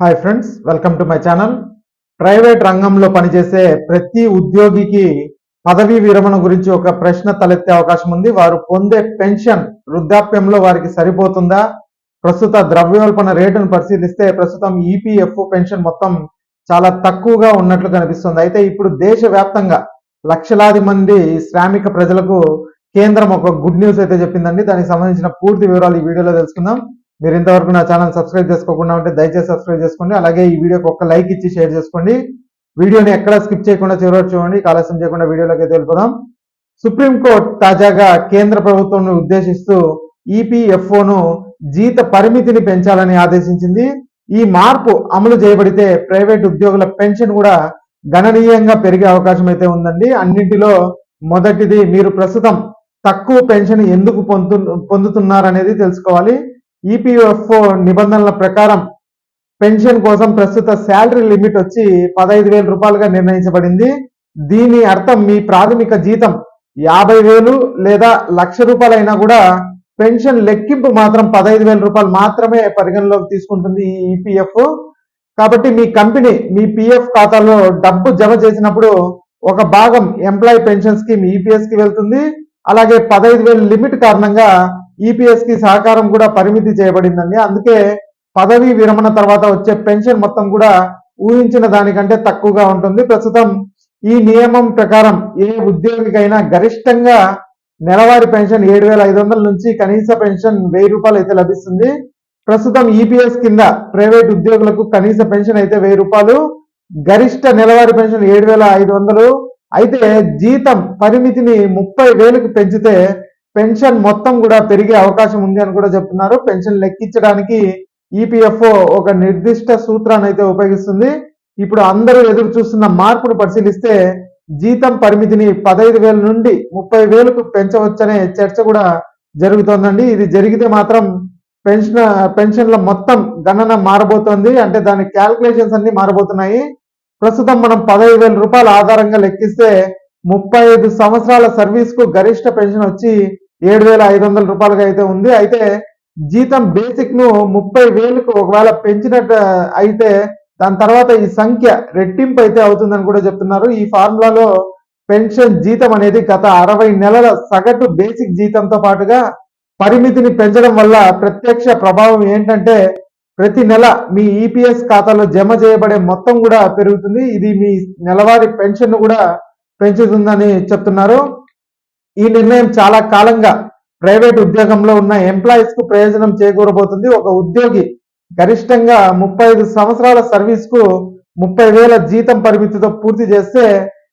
Hi friends welcome to my channel private రంగంలో పనిచేసే ప్రతి ఉద్యోగికి పదవీ విరమణ గురించి ఒక ప్రశ్న తలెత్తే అవకాశం ఉంది. వారు పొందే పెన్షన్ వృద్ధాప్యంలో వారికి సరిపోతుందా? ప్రస్తుత ద్రవ్యోల్పణ రేటును పరిశీలిస్తే ప్రస్తుతం ఈపీఎఫ్ పెన్షన్ మొత్తం చాలా తక్కువగా ఉన్నట్లు కనిపిస్తుంది. అయితే ఇప్పుడు దేశవ్యాప్తంగా లక్షలాది మంది శ్రామిక ప్రజలకు కేంద్రం ఒక గుడ్ న్యూస్ అయితే చెప్పిందండి. దానికి సంబంధించిన పూర్తి వివరాలు ఈ వీడియోలో తెలుసుకుందాం. మీరు ఇంతవరకు నా ఛానల్ సబ్స్క్రైబ్ చేసుకోకుండా ఉంటే దయచేసి సబ్స్క్రైబ్ చేసుకోండి. అలాగే ఈ వీడియోకి ఒక లైక్ ఇచ్చి షేర్ చేసుకోండి. వీడియోని ఎక్కడ స్కిప్ చేయకుండా చివరి చూడండి. ఆలస్యం చేయకుండా వీడియోలోకి అయితే వెళ్ళిపోదాం. సుప్రీంకోర్టు తాజాగా కేంద్ర ప్రభుత్వం ఉద్దేశిస్తూ ఈపీఎఫ్ఓను జీత పరిమితిని పెంచాలని ఆదేశించింది. ఈ మార్పు అమలు చేయబడితే ప్రైవేట్ ఉద్యోగుల పెన్షన్ కూడా గణనీయంగా పెరిగే అవకాశం అయితే ఉందండి. అన్నింటిలో మొదటిది మీరు ప్రస్తుతం తక్కువ పెన్షన్ ఎందుకు పొందు పొందుతున్నారనేది తెలుసుకోవాలి. ఈపీఎఫ్ఓ నిబంధనల ప్రకారం పెన్షన్ కోసం ప్రస్తుత శాలరీ లిమిట్ వచ్చి పదహైదు వేల రూపాయలుగా నిర్ణయించబడింది. దీని అర్థం మీ ప్రాథమిక జీతం యాభై వేలు లేదా లక్ష రూపాయలైనా కూడా పెన్షన్ లెక్కింపు మాత్రం పదహైదు వేల రూపాయలు మాత్రమే పరిగణలోకి తీసుకుంటుంది ఈ ఈపీఎఫ్ కాబట్టి మీ కంపెనీ మీ పిఎఫ్ ఖాతాలో డబ్బు జమ చేసినప్పుడు ఒక భాగం ఎంప్లాయీ పెన్షన్ స్కీమ్ ఈపీఎస్కి వెళ్తుంది. అలాగే పదహైదు వేల లిమిట్ కారణంగా ఈపీఎస్కి సహకారం కూడా పరిమితి చేయబడిందండి. అందుకే పదవీ విరమణ తర్వాత వచ్చే పెన్షన్ మొత్తం కూడా ఊహించిన దానికంటే తక్కువగా ఉంటుంది. ప్రస్తుతం ఈ నియమం ప్రకారం ఏ ఉద్యోగికైనా గరిష్టంగా నెలవారీ పెన్షన్ ఏడు వేల ఐదు వందల నుంచి కనీస పెన్షన్ వెయ్యి రూపాయలు అయితే లభిస్తుంది. ప్రస్తుతం ఈపీఎస్ కింద ప్రైవేట్ ఉద్యోగులకు కనీస పెన్షన్ అయితే వెయ్యి రూపాయలు గరిష్ట నెలవారీ పెన్షన్ ఏడు వేల ఐదు వందలు. అయితే జీతం పరిమితిని ముప్పై వేలకు పెంచితే పెన్షన్ మొత్తం కూడా పెరిగే అవకాశం ఉంది అని కూడా చెప్తున్నారు. పెన్షన్ లెక్కించడానికి ఈపీఎఫ్ఓ ఒక నిర్దిష్ట సూత్రాన్ని అయితే ఉపయోగిస్తుంది. ఇప్పుడు అందరూ ఎదురు చూస్తున్న మార్పును పరిశీలిస్తే జీతం పరిమితిని పదహైదు వేల నుండి ముప్పై వేలకు పెంచవచ్చనే చర్చ కూడా జరుగుతోందండి. ఇది జరిగితే మాత్రం పెన్షన్ పెన్షన్ల మొత్తం గణన మారబోతోంది. అంటే దాని క్యాల్కులేషన్స్ అన్ని మారబోతున్నాయి. ప్రస్తుతం మనం పదహైదు వేల రూపాయల ఆధారంగా లెక్కిస్తే ముప్పై ఐదు సంవత్సరాల సర్వీస్కు గరిష్ట పెన్షన్ వచ్చి ఏడు వేల ఐదు వందల రూపాయలుగా అయితే ఉంది. అయితే జీతం బేసిక్ను ముప్పై వేలకు ఒకవేళ పెంచినట్టు అయితే దాని తర్వాత ఈ సంఖ్య రెట్టింపు అయితే అవుతుందని కూడా చెప్తున్నారు. ఈ ఫార్ములాలో పెన్షన్ జీతం అనేది గత అరవై నెలల సగటు బేసిక్ జీతంతో పాటుగా పరిమితిని పెంచడం వల్ల ప్రత్యక్ష ప్రభావం ఏంటంటే ప్రతి నెల మీ ఈపీఎస్ ఖాతాలో జమ చేయబడే మొత్తం కూడా పెరుగుతుంది. ఇది మీ నెలవారీ పెన్షన్ కూడా పెంచుతుందని చెప్తున్నారు. ఈ నిర్ణయం చాలా కాలంగా ప్రైవేట్ ఉద్యోగంలో ఉన్న ఎంప్లాయీస్కు ప్రయోజనం చేకూరబోతుంది. ఒక ఉద్యోగి గరిష్టంగా ముప్పై ఐదు సంవత్సరాల సర్వీస్కు ముప్పై వేల జీతం పరిమితితో పూర్తి చేస్తే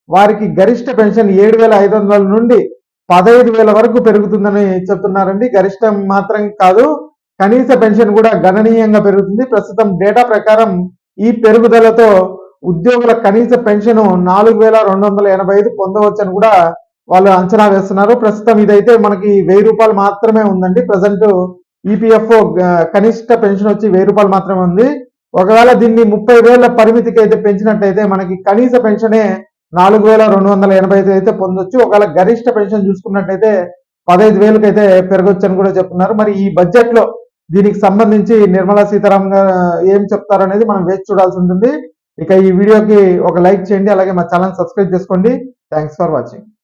వారికి గరిష్ట పెన్షన్ ఏడు వేల ఐదు వందల నుండి పదహైదు వేల వరకు పెరుగుతుందని చెప్తున్నారండి. గరిష్టం మాత్రం కాదు కనీస పెన్షన్ కూడా గణనీయంగా పెరుగుతుంది. ప్రస్తుతం డేటా ప్రకారం ఈ పెరుగుదలతో ఉద్యోగుల కనీస పెన్షన్ నాలుగు వేల రెండు వందల ఎనభై ఐదు పొందవచ్చని కూడా వాళ్ళు అంచనా వేస్తున్నారు. ప్రస్తుతం ఇదైతే మనకి వెయ్యి రూపాయలు మాత్రమే ఉందండి. ప్రజెంట్ ఈపీఎఫ్ఓ కనిష్ట పెన్షన్ వచ్చి వెయ్యి రూపాయలు మాత్రమే ఉంది. ఒకవేళ దీన్ని ముప్పై వేల పరిమితికి అయితే పెంచినట్టయితే మనకి కనీస పెన్షనే నాలుగు వేల రెండు వందల ఎనభై ఐదు అయితే పొందొచ్చు. ఒకవేళ గరిష్ట పెన్షన్ చూసుకున్నట్టయితే పదహైదు వేలకు అయితే పెరగొచ్చు అని కూడా చెప్తున్నారు. మరి ఈ బడ్జెట్లో దీనికి సంబంధించి నిర్మలా సీతారామన్ గారు ఏం చెప్తారనేది మనం వేచి చూడాల్సి ఉంటుంది. ఇక ఈ వీడియోకి ఒక లైక్ చేయండి అలాగే మా ఛానల్ సబ్స్క్రైబ్ చేసుకోండి. Thanks for watching.